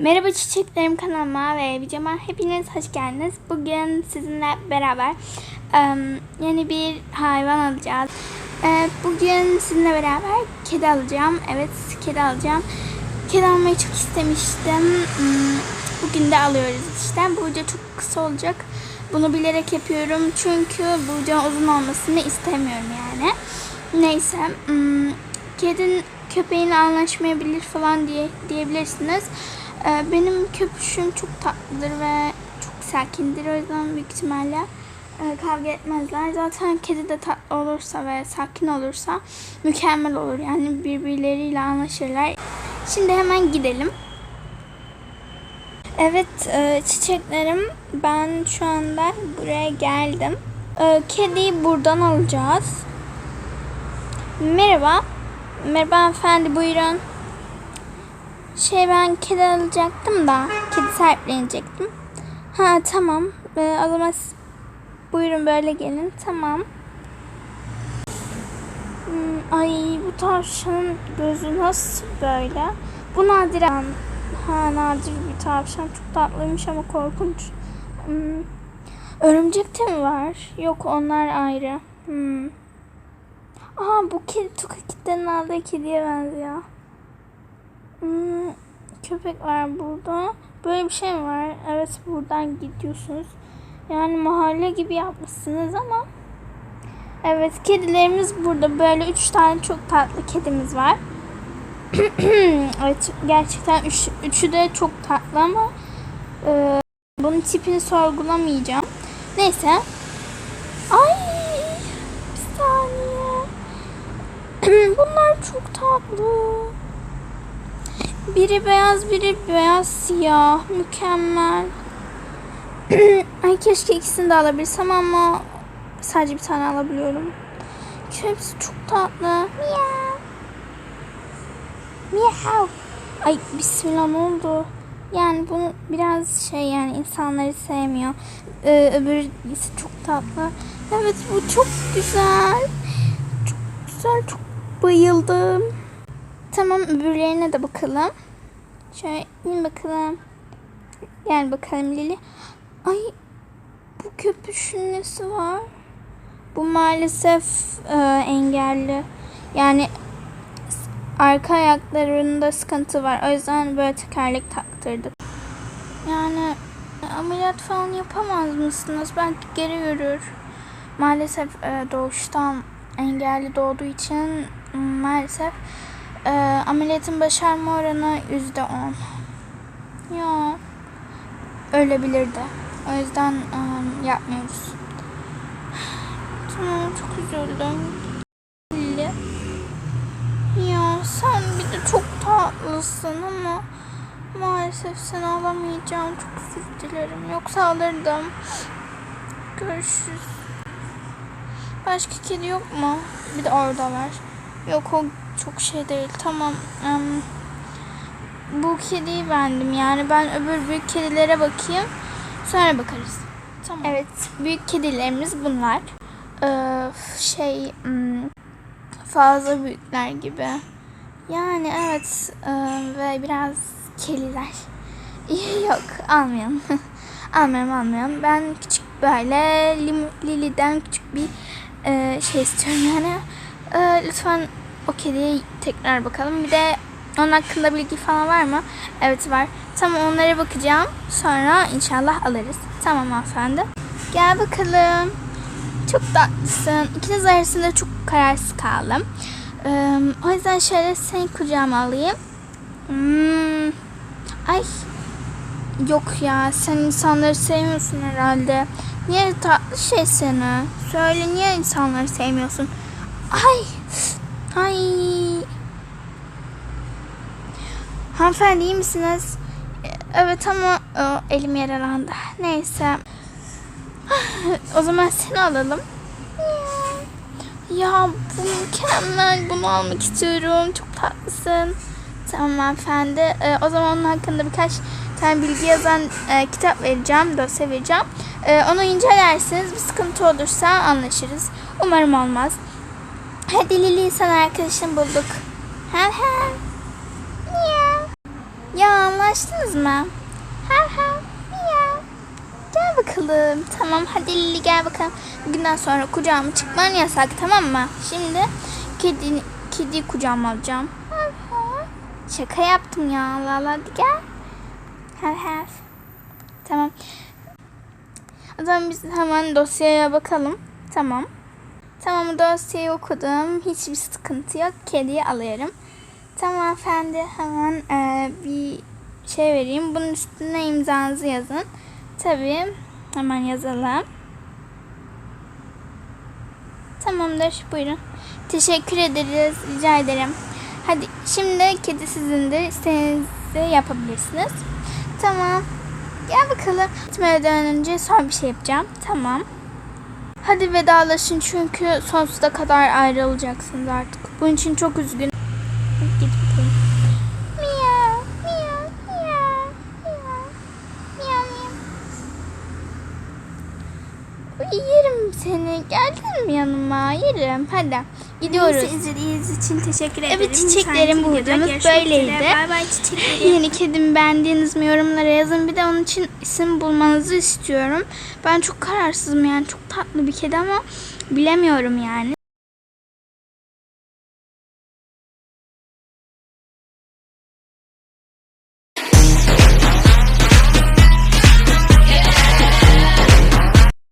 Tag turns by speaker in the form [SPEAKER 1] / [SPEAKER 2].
[SPEAKER 1] Merhaba çiçeklerim kanalıma ve videoma hepiniz hoş geldiniz. Bugün sizinle beraber em, yeni bir hayvan alacağız. E, bugün sizinle beraber kedi alacağım. Evet kedi alacağım. Kedi almayı çok istemiştim. Hmm, Bugün de alıyoruz işte. Bu video çok kısa olacak. Bunu bilerek yapıyorum çünkü bu videonun uzun olmasını istemiyorum yani. Neyse. hmm, Kedin köpeğin anlaşmayabilir falan diye diyebilirsiniz. Ee, benim köpüşüm çok tatlıdır ve çok sakindir. O yüzden büyük ihtimalle e, kavga etmezler. Zaten kedi de tatlı olursa ve sakin olursa mükemmel olur. Yani birbirleriyle anlaşırlar. Şimdi hemen gidelim. Evet e, çiçeklerim ben şu anda buraya geldim. E, kediyi buradan alacağız. Merhaba. Merhaba hanımefendi buyurun. Şey ben kedi alacaktım da kedi sahiplenecektim. Ha tamam. Ee, buyurun böyle gelin. Tamam. Hmm, ay bu tavşanın gözü nasıl böyle? Bu nadir Ha nadir bir tavşan. Çok tatlıymış ama korkunç. Hmm. Örümcek de mi var? Yok onlar ayrı. Hmm. Aa bu kedi Tukakit'ten aldığı kediye benziyor. Köpek var burada. Böyle bir şey mi var? Evet buradan gidiyorsunuz. Yani mahalle gibi yapmışsınız ama. Evet kedilerimiz burada. Böyle üç tane çok tatlı kedimiz var. evet gerçekten üç, üçü de çok tatlı ama e, bunun tipini sorgulamayacağım. Neyse. Ay bir saniye. Bunlar çok tatlı. Biri beyaz, biri beyaz siyah. Mükemmel. Ay keşke ikisini de alabilsem ama sadece bir tane alabiliyorum. Şu hepsi çok tatlı. Miyav. Miyav. Ay bismillah ne oldu? Yani bunu biraz şey yani insanları sevmiyor. Ee, öbürü çok tatlı. Evet bu çok güzel. Çok güzel. Çok bayıldım. Tamam öbürlerine de bakalım. Şöyle in bakalım. Gel bakalım Lili. Ay bu köpüşün nesi var? Bu maalesef e, engelli. Yani arka ayaklarında sıkıntı var. O yüzden böyle tekerlek taktırdık. Yani ameliyat falan yapamaz mısınız? Belki geri yürür. Maalesef e, doğuştan engelli doğduğu için maalesef e, ameliyatın başarma oranı yüzde on. Ya ölebilirdi. O yüzden e, yapmıyoruz. Tamam çok üzüldüm. Ya sen bir de çok tatlısın ama maalesef seni alamayacağım. Çok özür dilerim. Yoksa alırdım. Görüşürüz. Başka kedi yok mu? Bir de orada var. Yok o çok şey değil. Tamam. em, bu kediyi beğendim. Yani ben öbür büyük kedilere bakayım. Sonra bakarız. Tamam. Evet. Büyük kedilerimiz bunlar. Ee, şey fazla büyükler gibi. Yani evet e, ve biraz keliler. Yok almayalım. almayalım almayalım. Ben küçük böyle Lili'den küçük bir e, şey istiyorum yani. E, lütfen o kediye tekrar bakalım. Bir de onun hakkında bilgi falan var mı? Evet var. Tamam onlara bakacağım. Sonra inşallah alırız. Tamam hanımefendi. Gel bakalım. Çok tatlısın. İkiniz arasında çok kararsız kaldım. Ee, o yüzden şöyle seni kucağıma alayım. Hmm. Ay. Yok ya sen insanları sevmiyorsun herhalde. Niye tatlı şey seni? Söyle niye insanları sevmiyorsun? Ay. Ay. Hanımefendi iyi misiniz? Evet ama o, elim yaralandı. Neyse. O zaman seni alalım. Ya bu mükemmel. Bunu almak istiyorum. Çok tatlısın. Tamam hanımefendi. Ee, o zaman onun hakkında birkaç tane bilgi yazan e, kitap vereceğim. Dosya vereceğim. Ee, onu incelersiniz. Bir sıkıntı olursa anlaşırız. Umarım olmaz. Hadi Lili sana arkadaşını bulduk. Hem hem. Ya. Ya anlaştınız mı? Hav hav. Miyav. Gel bakalım. Tamam hadi Lili gel bakalım. Bugünden sonra kucağıma çıkman yasak tamam mı? Şimdi kedi, kedi kucağıma alacağım. Hav hav. Şaka yaptım ya Allah Allah. Hadi gel. Hav hav. Tamam. O zaman biz hemen dosyaya bakalım. Tamam. Tamam dosyayı okudum. Hiçbir sıkıntı yok. Kediyi alıyorum. Tamam efendi hemen e, bir şey vereyim. Bunun üstüne imzanızı yazın. Tabii hemen yazalım. Tamamdır buyurun. Teşekkür ederiz. Rica ederim. Hadi şimdi kedi sizindir. İstediğinizi yapabilirsiniz. Tamam. Gel bakalım. Gitmeden önce son bir şey yapacağım. Tamam. Hadi vedalaşın çünkü sonsuza kadar ayrılacaksınız artık. Bunun için çok. Hadi Git bakalım. Miyav, miyav, miyav, miyav, miyav, miyav. Uy, Yerim seni. Geldin mi yanıma? Yerim. Hadi. Gidiyoruz.
[SPEAKER 2] Bizi izlediğiniz için teşekkür ederim.
[SPEAKER 1] Evet, çiçeklerin
[SPEAKER 2] Sonraki
[SPEAKER 1] bu
[SPEAKER 2] videoda
[SPEAKER 1] videomuz
[SPEAKER 2] görüşmek
[SPEAKER 1] böyleydi.
[SPEAKER 2] Bay bay çiçeklerim.
[SPEAKER 1] Yeni kedimi beğendiğiniz mi yorumlara yazın. Bir de onun için isim bulmanızı istiyorum. Ben çok kararsızım yani. Çok tatlı bir kedi ama bilemiyorum yani.